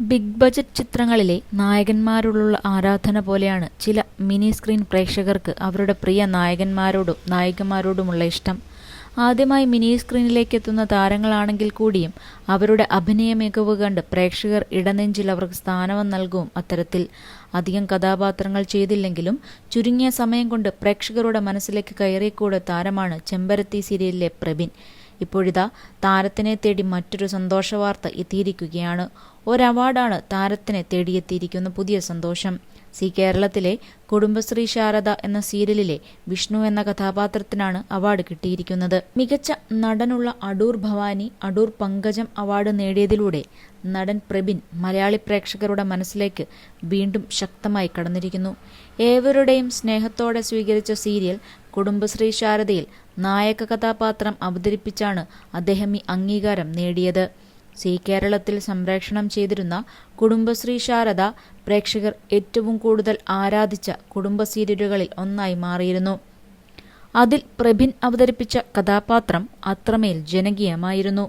Big budget ചിത്രങ്ങളിലെ നായകന്മാരോടുള്ള ആരാധന പോലെയാണ് ചില മിനി സ്ക്രീൻ പ്രേക്ഷകർക്ക് അവരുടെ പ്രിയ നായകന്മാരോടും നായികമാരോടുമുള്ള ഇഷ്ടം. ആദ്യമായി മിനി സ്ക്രീനിലേക്ക് എത്തുന്ന താരങ്ങളാണെങ്കിൽ കൂടിയും അവരുടെ അഭിനയ മികവ് കണ്ട് പ്രേക്ഷകർ ഇടനെഞ്ചിൽ അവർക്ക് സ്ഥാനവും നൽകും അത്തരത്തിൽ. അധികം കഥാപാത്രങ്ങൾ ചെയ്തില്ലെങ്കിലും ചുരുങ്ങിയ സമയം കൊണ്ട് പ്രേക്ഷകരുടെ മനസ്സിലേക്ക് കയറിക്കൂടെ താരമാണ് ചെമ്പരത്തി സീരിയലിലെ പ്രബിൻ ഇപ്പോഴിതാ താരത്തിനെ തേടി മറ്റൊരു സന്തോഷവാർത്ത എത്തിയിരിക്കുകയാണ്. ഒരു അവാർഡാണ് താരത്തിനെ തേടിയെത്തിയിരിക്കുന്ന പുതിയ സന്തോഷം. സി കേരളത്തിലെ കുടുംബശ്രീ ശാരദ എന്ന സീരിയലിലെ വിഷ്ണു എന്ന കഥാപാത്രത്തിനാണ് അവാർഡ് കിട്ടിയിരിക്കുന്നത്. മികച്ച നടനുള്ള അടൂർ ഭവാനി അടൂർ പങ്കജം അവാർഡ് നേടിയതിലൂടെ നടൻ പ്രബിൻ മലയാളി പ്രേക്ഷകരുടെ മനസ്സിലേക്ക് വീണ്ടും ശക്തമായി കടന്നിരിക്കുന്നു. ഏവരുടെയും സ്നേഹത്തോടെ സ്വീകരിച്ച സീരിയൽ കുടുംബശ്രീ ശാരദയിൽ നായക കഥാപാത്രം അവതരിപ്പിച്ചാണ് അദ്ദേഹം ഈ അംഗീകാരം നേടിയത്. സി കേരളത്തിൽ സംപ്രേഷണം ചെയ്തിരുന്ന കുടുംബശ്രീ ശാരദ പ്രേക്ഷകർ ഏറ്റവും കൂടുതൽ ആരാധിച്ച കുടുംബ സീരിയലുകളിൽ ഒന്നായി മാറിയിരുന്നു. അതിൽ പ്രഭിൻ അവതരിപ്പിച്ച കഥാപാത്രം അത്രമേൽ ജനകീയമായിരുന്നു.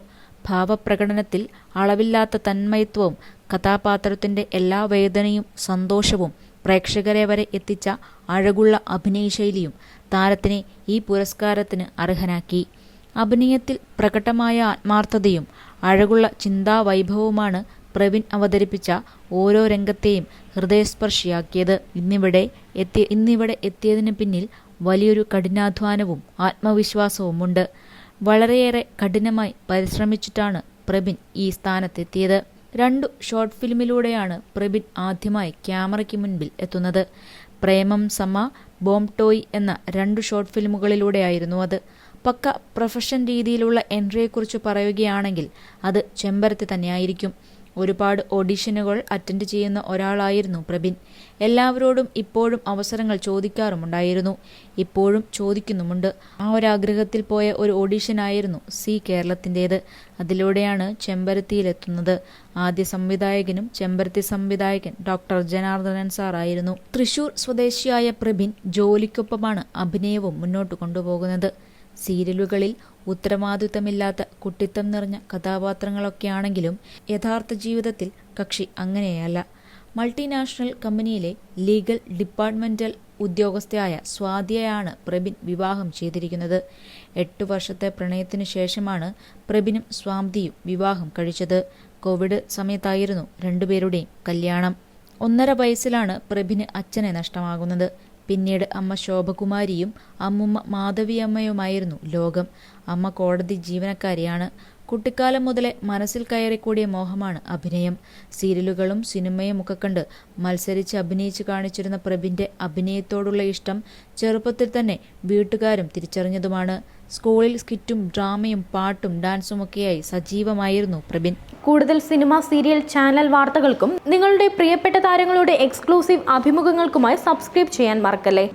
ഭാവപ്രകടനത്തിൽ അളവില്ലാത്ത തന്മയത്വവും കഥാപാത്രത്തിന്റെ എല്ലാ വേദനയും സന്തോഷവും പ്രേക്ഷകരെ വരെ എത്തിച്ച അഴകുള്ള അഭിനയശൈലിയും താരത്തിനെ ഈ പുരസ്കാരത്തിന് അർഹനാക്കി. അഭിനയത്തിൽ പ്രകടമായ ആത്മാർത്ഥതയും അഴകുള്ള ചിന്താവൈഭവവുമാണ് പ്രവീൺ അവതരിപ്പിച്ച ഓരോ രംഗത്തെയും ഹൃദയസ്പർശിയാക്കിയത്. ഇന്നിവിടെ എത്തി ഇന്നിവിടെ എത്തിയതിന് പിന്നിൽ വലിയൊരു കഠിനാധ്വാനവും ആത്മവിശ്വാസവുമുണ്ട്. വളരെയേറെ കഠിനമായി പരിശ്രമിച്ചിട്ടാണ് പ്രബിൻ ഈ സ്ഥാനത്തെത്തിയത്. രണ്ടു ഷോർട്ട് ഫിലിമിലൂടെയാണ് പ്രബിൻ ആദ്യമായി ക്യാമറയ്ക്ക് മുൻപിൽ എത്തുന്നത്. പ്രേമം സമ ബോം ടോയ് എന്ന രണ്ട് ഷോർട്ട് ഫിലിമുകളിലൂടെയായിരുന്നു അത്. പക്ക പ്രൊഫഷൻ രീതിയിലുള്ള എൻട്രിയെക്കുറിച്ച് പറയുകയാണെങ്കിൽ അത് ചെമ്പരത്തി തന്നെയായിരിക്കും. ഒരുപാട് ഓഡിഷനുകൾ അറ്റൻഡ് ചെയ്യുന്ന ഒരാളായിരുന്നു പ്രബിൻ എല്ലാവരോടും ഇപ്പോഴും അവസരങ്ങൾ ചോദിക്കാറുമുണ്ടായിരുന്നു. ഇപ്പോഴും ചോദിക്കുന്നുമുണ്ട്. ആ ഒരാഗ്രഹത്തിൽ പോയ ഒരു ഓഡിഷനായിരുന്നു സി കേരളത്തിന്റേത് അതിലൂടെയാണ് ചെമ്പരത്തിയിലെത്തുന്നത്. ആദ്യ സംവിധായകനും ചെമ്പരത്തി സംവിധായകൻ ഡോക്ടർ ജനാർദ്ദനൻ സാറായിരുന്നു തൃശൂർ സ്വദേശിയായ പ്രബിൻ ജോലിക്കൊപ്പമാണ് അഭിനയവും മുന്നോട്ട് കൊണ്ടുപോകുന്നത്. സീരിയലുകളിൽ ഉത്തരവാദിത്തമില്ലാത്ത കുട്ടിത്തം നിറഞ്ഞ കഥാപാത്രങ്ങളൊക്കെയാണെങ്കിലും യഥാർത്ഥ ജീവിതത്തിൽ കക്ഷി അങ്ങനെയല്ല. മൾട്ടിനാഷണൽ കമ്പനിയിലെ ലീഗൽ ഡിപ്പാർട്ട്മെന്റൽ ഉദ്യോഗസ്ഥയായ സ്വാതിയയാണ് പ്രബിൻ വിവാഹം ചെയ്തിരിക്കുന്നത്. എട്ടു വർഷത്തെ പ്രണയത്തിനു ശേഷമാണ് പ്രബിനും സ്വാതിയും വിവാഹം കഴിച്ചത്. കോവിഡ് സമയത്തായിരുന്നു രണ്ടുപേരുടെയും കല്യാണം. ഒന്നര വയസ്സിലാണ് പ്രബിന് അച്ഛനെ നഷ്ടമാകുന്നത്. പിന്നീട് അമ്മ ശോഭകുമാരിയും അമ്മുമ്മ മാധവിയമ്മയുമായിരുന്നു ലോകം. അമ്മ കോടതി ജീവനക്കാരിയാണ്. കുട്ടിക്കാലം മുതലേ മനസ്സിൽ കയറിക്കൂടിയ മോഹമാണ് അഭിനയം. സീരിയലുകളും സിനിമയും ഒക്കെ കണ്ട് മത്സരിച്ച് അഭിനയിച്ച് കാണിച്ചിരുന്ന പ്രഭിന്റെ അഭിനയത്തോടുള്ള ഇഷ്ടം ചെറുപ്പത്തിൽ തന്നെ വീട്ടുകാരും തിരിച്ചറിഞ്ഞതുമാണ്. സ്കൂളിൽ സ്കിറ്റും ഡ്രാമയും പാട്ടും ഡാൻസും ഒക്കെയായി സജീവമായിരുന്നു പ്രബിൻ കൂടുതൽ സിനിമ സീരിയൽ ചാനൽ വാർത്തകൾക്കും നിങ്ങളുടെ പ്രിയപ്പെട്ട താരങ്ങളുടെ എക്സ്ക്ലൂസീവ് അഭിമുഖങ്ങൾക്കുമായി സബ്സ്ക്രൈബ് ചെയ്യാൻ മറക്കല്ലേ?